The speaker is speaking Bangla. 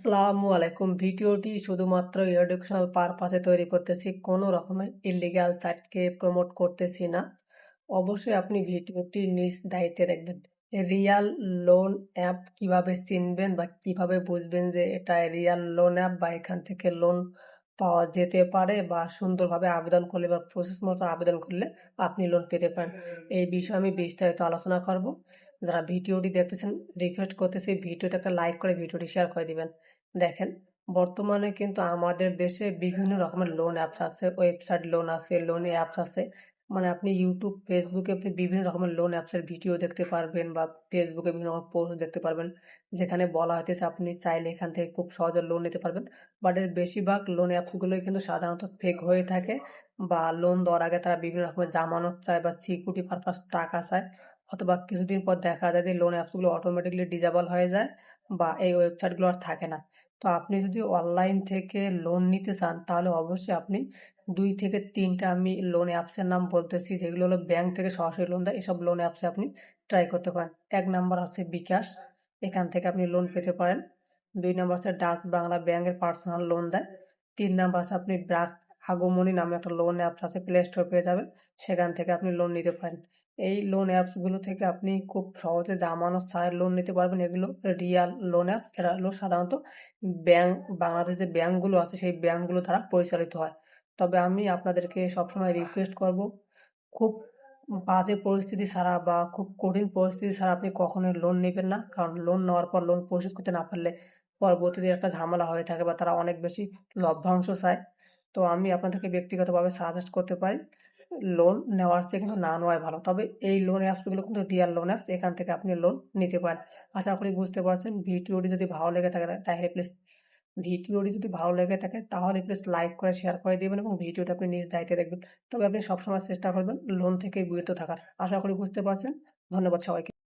আসসালামু আলাইকুম। ভিডিওটি শুধুমাত্র এডুকেশনাল পারপাসে তৈরি করতেছি, কোনো রকমের ইলিগাল সাইটকে প্রমোট করতেছি না। অবশ্যই আপনি ভিডিওটি নিজ দায়িত্বে দেখবেন। রিয়াল লোন অ্যাপ কীভাবে চিনবেন বা কীভাবে বুঝবেন যে এটা রিয়াল লোন অ্যাপ বা এখান থেকে লোন পাওয়া যেতে পারে বা সুন্দরভাবে আবেদন করলে বা প্রসেস মতো আবেদন করলে আপনি লোন পেতে পারেন। এই বিষয়ে আমি বিস্তারিত আলোচনা করব। যারা ভিডিওটি দেখতেছেন রিকোয়েস্ট করতেছি ভিডিওতে একটা লাইক করে ভিডিওটি শেয়ার করে দিবেন। দেখেন, বর্তমানে কিন্তু আমাদের দেশে বিভিন্ন রকমের লোন অ্যাপস আছে ওয়েবসাইট লোন আছে লোন অ্যাপস আছে। মানে আপনি ইউটিউব ফেসবুকে আপনি বিভিন্ন রকমের লোন অ্যাপসের ভিডিও দেখতে পারবেন বা ফেসবুকে বিভিন্ন রকম পোস্ট দেখতে পারবেন। যেখানে বলা হইতেছে আপনি চাইলে এখান থেকে খুব সহজে লোন নিতে পারবেন। বাট এর বেশিরভাগ লোন অ্যাপসগুলোই কিন্তু সাধারণত ফেক হয়ে থাকে বা লোন দেওয়ার আগে তারা বিভিন্ন রকমের জামানত চায় বা সিকিউরিটি পারপাস টাকা চায়। অথবা কিছুদিন পর দেখা যায় যে লোন অ্যাপসগুলো অটোমেটিকলি ডিজেবল হয়ে যায় বা এই ওয়েবসাইটগুলো আর থাকে না। তো আপনি যদি অনলাইন থেকে লোন নিতে চান, তাহলে অবশ্যই আপনি দুই থেকে তিনটা আমি লোন অ্যাপসের নাম বলতেছি, যেগুলো হলো ব্যাংক থেকে সরাসরি লোন দেয়, এসব লোন অ্যাপসে আপনি ট্রাই করতে পারেন। এক নাম্বার আছে বিকাশ, এখান থেকে আপনি লোন পেতে পারেন। দুই নাম্বার আছে ডাচ বাংলা ব্যাংকের পার্সোনাল লোন দেয়। তিন নাম্বার আছে আপনি ব্রাক আগমনী নামে একটা লোন অ্যাপস আছে প্লে স্টোর পেয়ে যাবেন, সেখান থেকে আপনি লোন নিতে পারেন। এই লোন অ্যাপসগুলো থেকে আপনি খুব সহজে জামানত ছাড়াই লোন নিতে পারবেন। এগুলো রিয়াল লোন অ্যাপ এরা হলো সাধারণত ব্যাংক বাংলাদেশে যে ব্যাংকগুলো আছে, সেই ব্যাংকগুলো দ্বারা পরিচালিত হয়। তবে আমি আপনাদেরকে সবসময় রিকোয়েস্ট করব, খুব বাজে পরিস্থিতি ছাড়া বা খুব কঠিন পরিস্থিতি ছাড়া আপনি কখনোই লোন নেবেন না। কারণ লোন নেওয়ার পর লোন পরিশোধ করতে না পারলে পরবর্তীতে একটা ঝামেলা হয়ে থাকে বা তারা অনেক বেশি লভ্যাংশ চায়। তো আমি আপনাদেরকে ব্যক্তিগতভাবে সাজেস্ট করতে পারি লোন নেওয়ার চেয়ে কিন্তু না নেওয়াই ভালো। তবে এই লোন অ্যাপসগুলো কিন্তু রিয়াল লোন অ্যাপস এখান থেকে আপনি লোন নিতে পারেন। আশা করি বুঝতে পারছেন ভিডিওটি যদি ভালো লেগে থাকে, তাহলে প্লিজ ভিডিওটি যদি ভালো লেগে থাকে, তাহলে প্লিজ লাইক করে শেয়ার করে দেবেন এবং ভিডিওটা আপনি নিজ দায়িত্বে দেখবেন তবে আপনি সবসময় চেষ্টা করবেন লোন থেকে বিরত থাকার। আশা করি বুঝতে পারছেন। ধন্যবাদ সবাইকে।